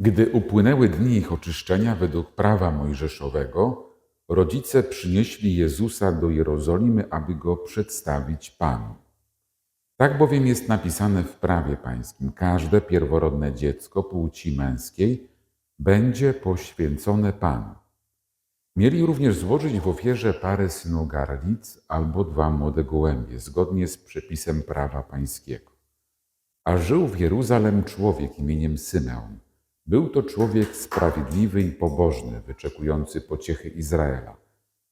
Gdy upłynęły dni ich oczyszczenia według prawa mojżeszowego, rodzice przynieśli Jezusa do Jerozolimy, aby go przedstawić Panu. Tak bowiem jest napisane w prawie pańskim: każde pierworodne dziecko płci męskiej będzie poświęcone Panu. Mieli również złożyć w ofierze parę synogarlic albo dwa młode gołębie, zgodnie z przepisem prawa pańskiego. A żył w Jeruzalem człowiek imieniem Symeon. Był to człowiek sprawiedliwy i pobożny, wyczekujący pociechy Izraela,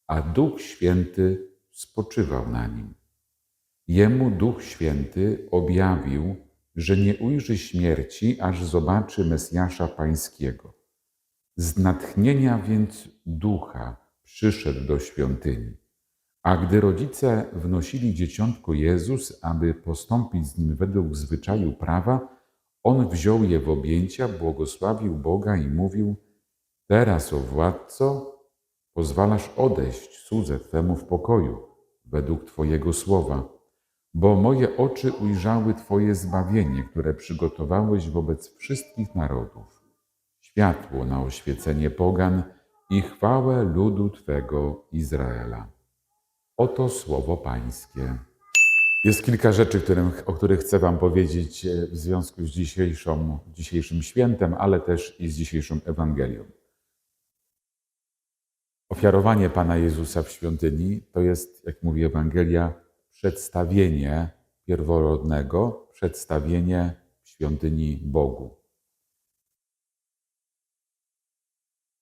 a Duch Święty spoczywał na nim. Jemu Duch Święty objawił, że nie ujrzy śmierci, aż zobaczy Mesjasza Pańskiego. Z natchnienia więc ducha przyszedł do świątyni. A gdy rodzice wnosili dzieciątko Jezus, aby postąpić z nim według zwyczaju prawa, on wziął je w objęcia, błogosławił Boga i mówił: Teraz, o władco, pozwalasz odejść słudze Twemu w pokoju, według Twojego słowa, bo moje oczy ujrzały Twoje zbawienie, które przygotowałeś wobec wszystkich narodów światło na oświecenie pogan i chwałę ludu Twego Izraela. Oto słowo Pańskie. Jest kilka rzeczy, którym, o których chcę Wam powiedzieć e, w związku z dzisiejszą, dzisiejszym świętem, ale też i z dzisiejszą Ewangelią. Ofiarowanie Pana Jezusa w świątyni to jest, jak mówi Ewangelia, przedstawienie pierworodnego, przedstawienie w świątyni Bogu.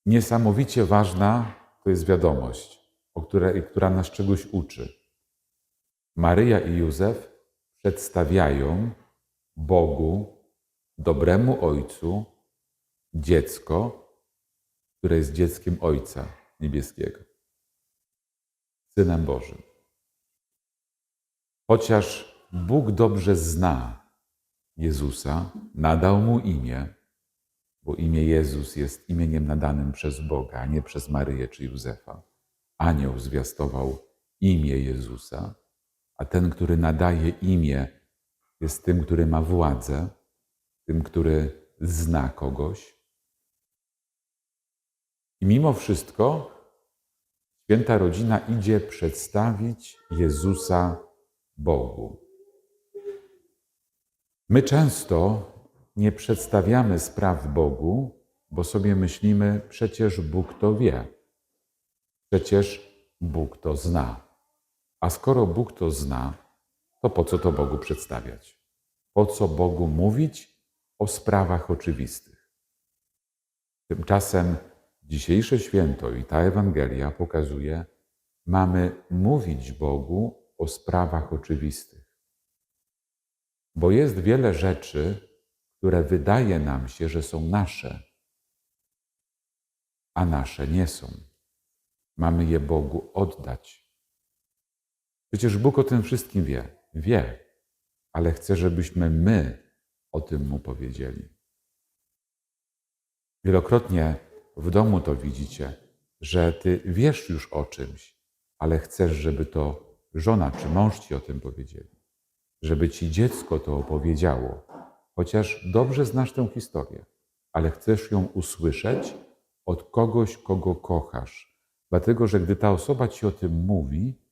Niesamowicie ważna to jest wiadomość, o której, która nas czegoś uczy. Maryja i Józef przedstawiają Bogu, dobremu Ojcu, dziecko, które jest dzieckiem Ojca Niebieskiego, Synem Bożym. Chociaż Bóg dobrze zna Jezusa, nadał mu imię, bo imię Jezus jest imieniem nadanym przez Boga, a nie przez Maryję czy Józefa. Anioł zwiastował imię Jezusa, a ten, który nadaje imię, jest tym, który ma władzę, tym, który zna kogoś. I mimo wszystko święta rodzina idzie przedstawić Jezusa Bogu. My często nie przedstawiamy spraw Bogu, bo sobie myślimy, przecież Bóg to wie, przecież Bóg to zna. A skoro Bóg to zna, to po co to Bogu przedstawiać? Po co Bogu mówić o sprawach oczywistych? Tymczasem dzisiejsze święto i ta Ewangelia pokazuje, mamy mówić Bogu o sprawach oczywistych. Bo jest wiele rzeczy, które wydaje nam się, że są nasze, a nasze nie są. Mamy je Bogu oddać. Przecież Bóg o tym wszystkim wie. Wie, ale chce, żebyśmy my o tym Mu powiedzieli. Wielokrotnie w domu to widzicie, że Ty wiesz już o czymś, ale chcesz, żeby to żona czy mąż Ci o tym powiedzieli. Żeby Ci dziecko to opowiedziało, chociaż dobrze znasz tę historię, ale chcesz ją usłyszeć od kogoś, kogo kochasz. Dlatego, że gdy ta osoba ci o tym mówi,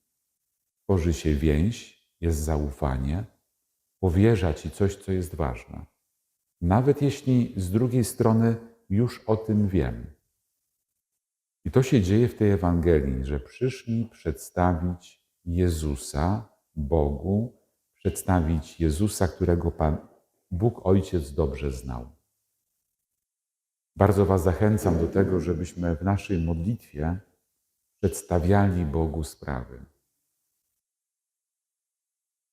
tworzy się więź, jest zaufanie, powierza ci coś, co jest ważne. Nawet jeśli z drugiej strony już o tym wiem. I to się dzieje w tej Ewangelii, że przyszli przedstawić Jezusa Bogu, przedstawić Jezusa, którego Pan Bóg Ojciec dobrze znał. Bardzo Was zachęcam do tego, żebyśmy w naszej modlitwie przedstawiali Bogu sprawy.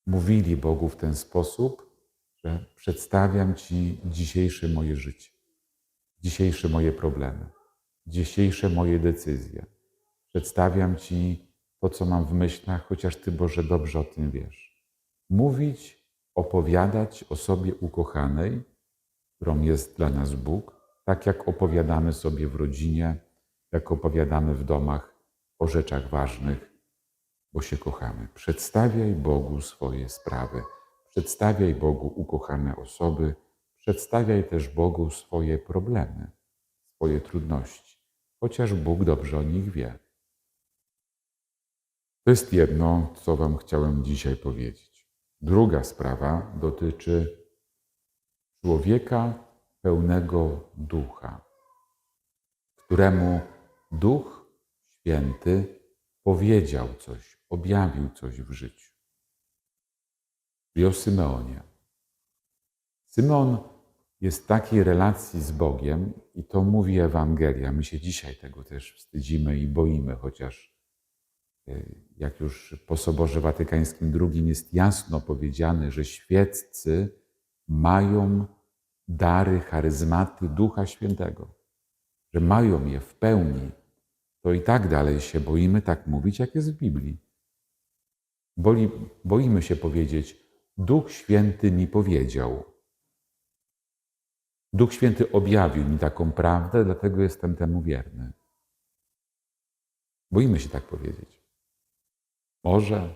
Mówili Bogu w ten sposób, że przedstawiam Ci dzisiejsze moje życie, dzisiejsze moje problemy, dzisiejsze moje decyzje. Przedstawiam Ci to, co mam w myślach, chociaż Ty, Boże, dobrze o tym wiesz. Mówić opowiadać o sobie ukochanej, którą jest dla nas Bóg, tak jak opowiadamy sobie w rodzinie, jak opowiadamy w domach o rzeczach ważnych, bo się kochamy. Przedstawiaj Bogu swoje sprawy, przedstawiaj Bogu ukochane osoby, przedstawiaj też Bogu swoje problemy, swoje trudności, chociaż Bóg dobrze o nich wie. To jest jedno, co Wam chciałem dzisiaj powiedzieć. Druga sprawa dotyczy człowieka pełnego ducha, któremu Duch Święty powiedział coś, objawił coś w życiu. I o Symeonie. Symeon jest w takiej relacji z Bogiem, i to mówi Ewangelia. My się dzisiaj tego też wstydzimy i boimy, chociaż y, jak już po Soborze Watykańskim II jest jasno powiedziane, że świeccy mają dary, charyzmaty Ducha Świętego, że mają je w pełni, to i tak dalej się boimy tak mówić, jak jest w Biblii. Boli, boimy się powiedzieć, Duch Święty mi powiedział. Duch Święty objawił mi taką prawdę, dlatego jestem temu wierny. Boimy się tak powiedzieć. Może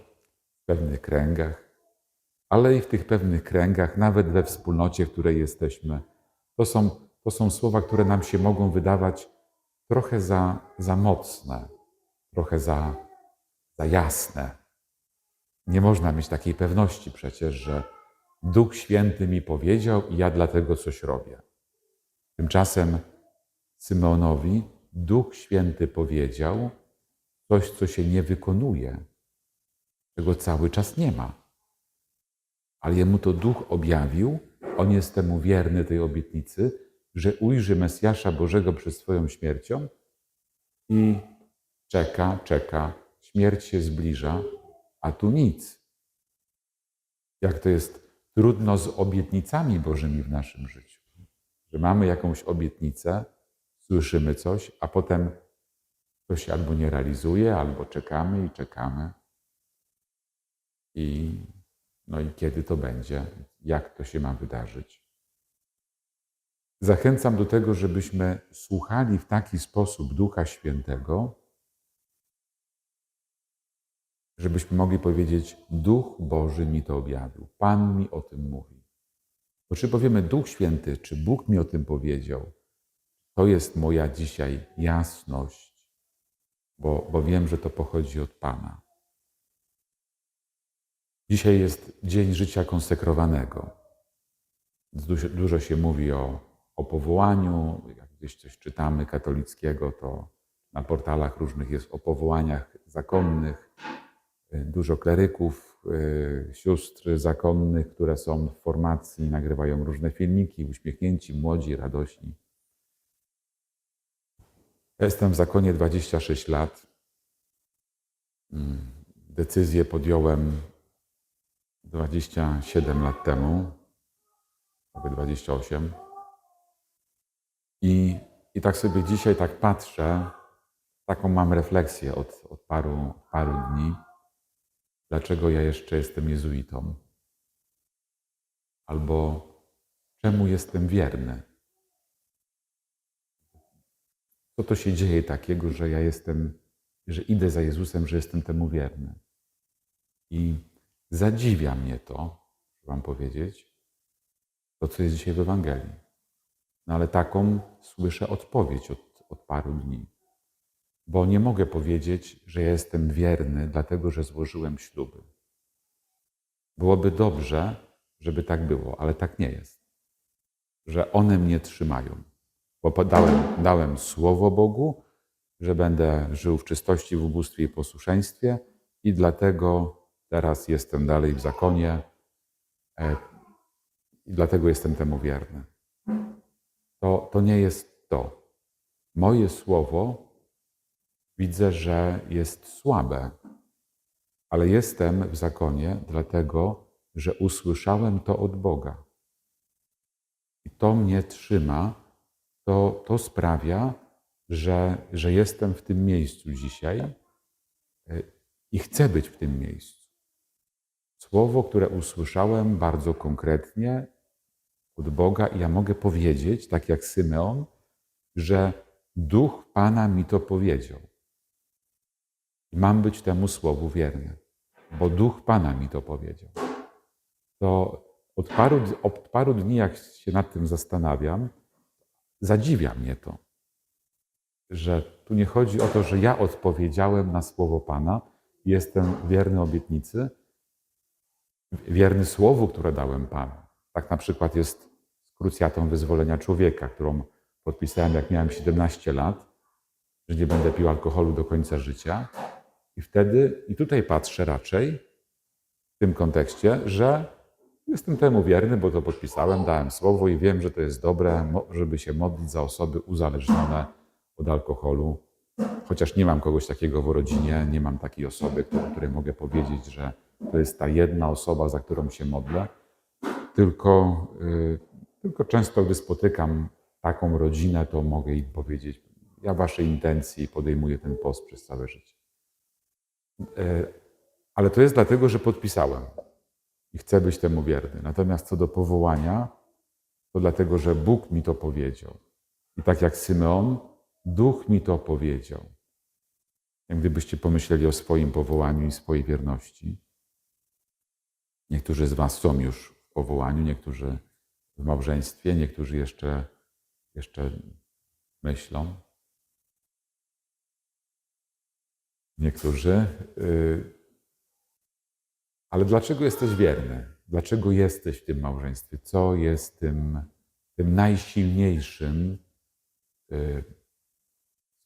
w pewnych kręgach, ale i w tych pewnych kręgach, nawet we wspólnocie, w której jesteśmy, to są, to są słowa, które nam się mogą wydawać trochę za, za mocne, trochę za, za jasne. Nie można mieć takiej pewności przecież, że Duch Święty mi powiedział i ja dlatego coś robię. Tymczasem Symeonowi Duch Święty powiedział coś, co się nie wykonuje, czego cały czas nie ma. Ale jemu to Duch objawił, on jest temu wierny tej obietnicy, że ujrzy Mesjasza Bożego przed swoją śmiercią i czeka, czeka, śmierć się zbliża, a tu nic. Jak to jest trudno z obietnicami Bożymi w naszym życiu. Że mamy jakąś obietnicę, słyszymy coś, a potem to się albo nie realizuje, albo czekamy i czekamy. I, no i kiedy to będzie, jak to się ma wydarzyć. Zachęcam do tego, żebyśmy słuchali w taki sposób Ducha Świętego, żebyśmy mogli powiedzieć: Duch Boży mi to objawił, Pan mi o tym mówi. Bo czy powiemy Duch Święty, czy Bóg mi o tym powiedział, to jest moja dzisiaj jasność, bo, bo wiem, że to pochodzi od Pana. Dzisiaj jest dzień życia konsekrowanego. Dużo, się mówi o, o powołaniu. Jak gdzieś coś czytamy katolickiego, to na portalach różnych jest o powołaniach zakonnych. Dużo kleryków, y, sióstr zakonnych, które są w formacji, nagrywają różne filmiki, uśmiechnięci, młodzi, radośni. Jestem w zakonie 26 lat. Mm, decyzję podjąłem 27 lat temu, prawie 28. I, I tak sobie dzisiaj tak patrzę, taką mam refleksję od, od paru, paru dni, dlaczego ja jeszcze jestem jezuitą. Albo czemu jestem wierny. Co to się dzieje takiego, że ja jestem, że idę za Jezusem, że jestem temu wierny. I Zadziwia mnie to, Wam powiedzieć, to, co jest dzisiaj w Ewangelii. No ale taką słyszę odpowiedź od, od paru dni. Bo nie mogę powiedzieć, że jestem wierny, dlatego że złożyłem śluby. Byłoby dobrze, żeby tak było, ale tak nie jest. Że one mnie trzymają. Bo dałem, dałem słowo Bogu, że będę żył w czystości, w ubóstwie i posłuszeństwie, i dlatego Teraz jestem dalej w zakonie e, i dlatego jestem temu wierny. To, to nie jest to. Moje słowo widzę, że jest słabe, ale jestem w zakonie dlatego, że usłyszałem to od Boga. I to mnie trzyma, to, to sprawia, że, że jestem w tym miejscu dzisiaj e, i chcę być w tym miejscu. Słowo, które usłyszałem bardzo konkretnie od Boga, i ja mogę powiedzieć, tak jak Symeon, że Duch Pana mi to powiedział. Mam być temu słowu wierny, bo Duch Pana mi to powiedział. To od paru, od paru dni, jak się nad tym zastanawiam, zadziwia mnie to, że tu nie chodzi o to, że ja odpowiedziałem na słowo Pana jestem wierny obietnicy, wierny słowu, które dałem Panu. Tak na przykład jest z krucjatą wyzwolenia człowieka, którą podpisałem, jak miałem 17 lat, że nie będę pił alkoholu do końca życia. I wtedy, i tutaj patrzę raczej w tym kontekście, że jestem temu wierny, bo to podpisałem, dałem słowo i wiem, że to jest dobre, żeby się modlić za osoby uzależnione od alkoholu. Chociaż nie mam kogoś takiego w rodzinie, nie mam takiej osoby, o której mogę powiedzieć, że to jest ta jedna osoba, za którą się modlę. Tylko, yy, tylko często, gdy spotykam taką rodzinę, to mogę im powiedzieć: Ja Waszej intencji podejmuję ten post przez całe życie. Yy, ale to jest dlatego, że podpisałem i chcę być temu wierny. Natomiast co do powołania, to dlatego, że Bóg mi to powiedział. I tak jak Symeon, Duch mi to powiedział. Jak gdybyście pomyśleli o swoim powołaniu i swojej wierności. Niektórzy z Was są już w powołaniu, niektórzy w małżeństwie, niektórzy jeszcze, jeszcze myślą. Niektórzy. Yy, ale dlaczego jesteś wierny? Dlaczego jesteś w tym małżeństwie? Co jest tym, tym najsilniejszym yy,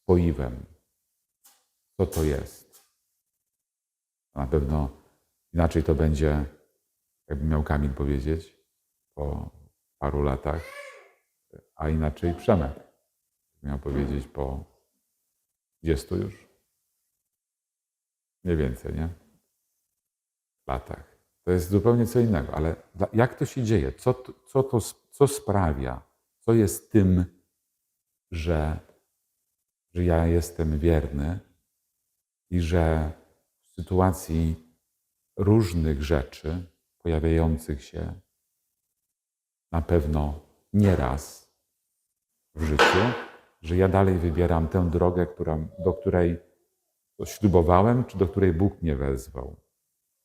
spoiwem? Co to jest? Na pewno inaczej to będzie, jakby miał Kamil powiedzieć, po paru latach, a inaczej Przemek miał powiedzieć po 20 już. Mniej więcej, nie? latach. To jest zupełnie co innego, ale jak to się dzieje? Co, co, to, co sprawia? Co jest tym, że, że ja jestem wierny i że w sytuacji różnych rzeczy pojawiających się na pewno nieraz w życiu, że ja dalej wybieram tę drogę, która, do której ślubowałem, czy do której Bóg mnie wezwał.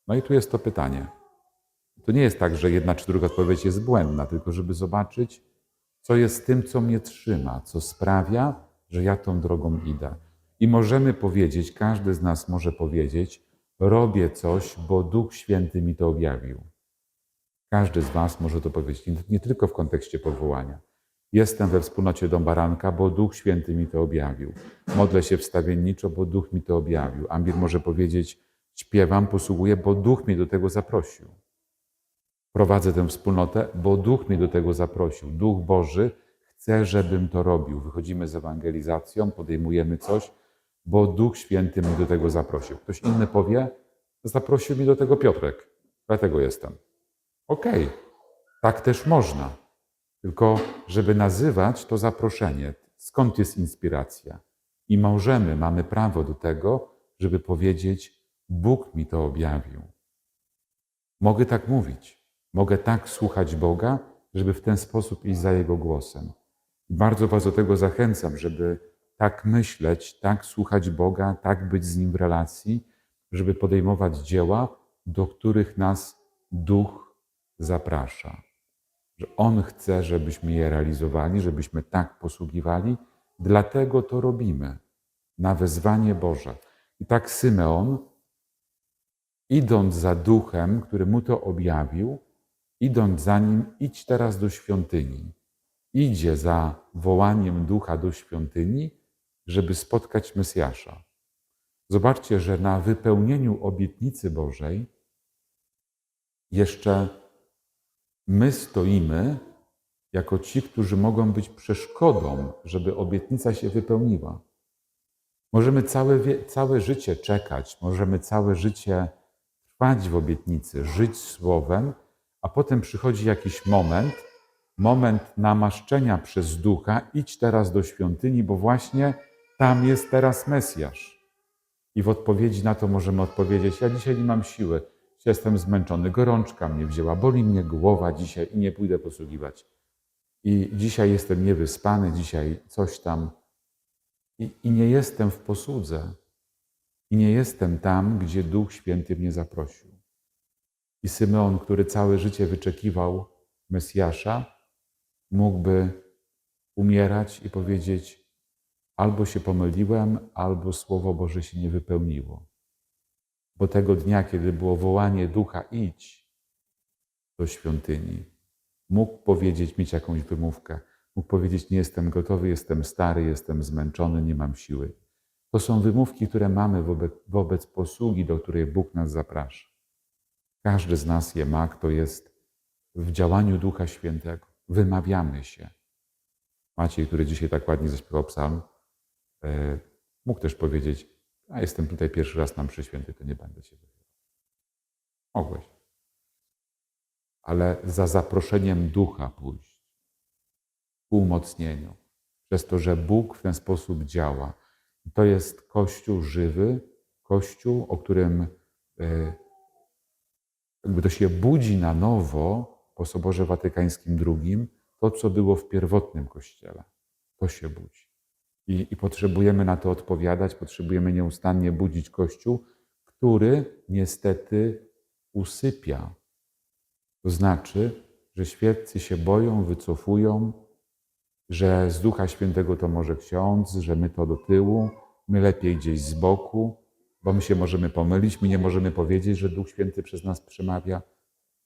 No i tu jest to pytanie. To nie jest tak, że jedna czy druga odpowiedź jest błędna, tylko żeby zobaczyć, co jest tym, co mnie trzyma, co sprawia, że ja tą drogą idę. I możemy powiedzieć, każdy z nas może powiedzieć, robię coś, bo Duch Święty mi to objawił. Każdy z Was może to powiedzieć, nie tylko w kontekście powołania. Jestem we wspólnocie Dom Baranka, bo Duch Święty mi to objawił. Modlę się wstawienniczo, bo Duch mi to objawił. Ambir może powiedzieć, Śpiewam, posługuję, bo Duch mnie do tego zaprosił. Prowadzę tę wspólnotę, bo Duch mnie do tego zaprosił. Duch Boży chce, żebym to robił. Wychodzimy z ewangelizacją, podejmujemy coś, bo Duch Święty mnie do tego zaprosił. Ktoś inny powie, zaprosił mnie do tego Piotrek, dlatego jestem. Okej, okay. tak też można. Tylko, żeby nazywać to zaproszenie, skąd jest inspiracja. I możemy, mamy prawo do tego, żeby powiedzieć, Bóg mi to objawił. Mogę tak mówić, mogę tak słuchać Boga, żeby w ten sposób iść za Jego głosem. Bardzo Was do tego zachęcam, żeby tak myśleć, tak słuchać Boga, tak być z Nim w relacji, żeby podejmować dzieła, do których nas Duch zaprasza. Że On chce, żebyśmy je realizowali, żebyśmy tak posługiwali, dlatego to robimy. Na wezwanie Boże. I tak Symeon idąc za duchem, który mu to objawił, idąc za nim, idź teraz do świątyni. Idzie za wołaniem ducha do świątyni, żeby spotkać Mesjasza. Zobaczcie, że na wypełnieniu obietnicy Bożej jeszcze my stoimy jako ci, którzy mogą być przeszkodą, żeby obietnica się wypełniła. Możemy całe, całe życie czekać, możemy całe życie trwać w obietnicy, żyć słowem, a potem przychodzi jakiś moment, moment namaszczenia przez ducha, idź teraz do świątyni, bo właśnie tam jest teraz Mesjasz. I w odpowiedzi na to możemy odpowiedzieć: Ja dzisiaj nie mam siły, jestem zmęczony, gorączka mnie wzięła, boli mnie głowa dzisiaj i nie pójdę posługiwać. I dzisiaj jestem niewyspany, dzisiaj coś tam. I, i nie jestem w posłudze. I nie jestem tam, gdzie Duch Święty mnie zaprosił. I Symeon, który całe życie wyczekiwał Mesjasza, mógłby umierać i powiedzieć: Albo się pomyliłem, albo Słowo Boże się nie wypełniło. Bo tego dnia, kiedy było wołanie ducha, idź do świątyni, mógł powiedzieć, mieć jakąś wymówkę. Mógł powiedzieć: Nie jestem gotowy, jestem stary, jestem zmęczony, nie mam siły. To są wymówki, które mamy wobec, wobec posługi, do której Bóg nas zaprasza. Każdy z nas je ma, kto jest w działaniu Ducha Świętego. Wymawiamy się. Maciej, który dzisiaj tak ładnie zaśpiewał psalm, e, mógł też powiedzieć: A jestem tutaj pierwszy raz na mszy to nie będę się wychylał. Mogłeś. Ale za zaproszeniem Ducha pójść, ku umocnieniu, przez to, że Bóg w ten sposób działa. To jest Kościół żywy, Kościół, o którym e, jakby to się budzi na nowo po Soborze Watykańskim II, to, co było w pierwotnym Kościele. To się budzi. I, I potrzebujemy na to odpowiadać, potrzebujemy nieustannie budzić Kościół, który niestety usypia. To znaczy, że świeccy się boją, wycofują, że z Ducha Świętego to może ksiądz, że my to do tyłu, my lepiej gdzieś z boku, bo my się możemy pomylić, my nie możemy powiedzieć, że Duch Święty przez nas przemawia.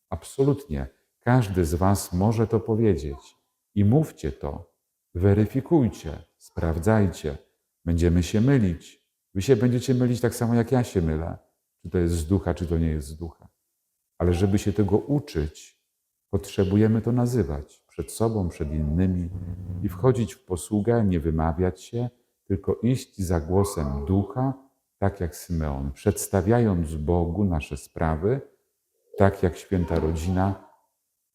Absolutnie. Każdy z Was może to powiedzieć. I mówcie to, weryfikujcie, sprawdzajcie. Będziemy się mylić. Wy się będziecie mylić tak samo, jak ja się mylę. Czy to jest z ducha, czy to nie jest z ducha. Ale żeby się tego uczyć, potrzebujemy to nazywać przed sobą, przed innymi i wchodzić w posługę, nie wymawiać się, tylko iść za głosem ducha, tak jak Symeon, przedstawiając Bogu nasze sprawy, tak jak święta rodzina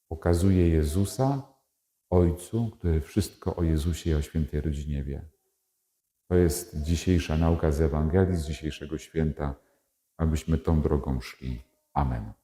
pokazuje Jezusa Ojcu, który wszystko o Jezusie i o świętej rodzinie wie. To jest dzisiejsza nauka z Ewangelii, z dzisiejszego święta, abyśmy tą drogą szli. Amen.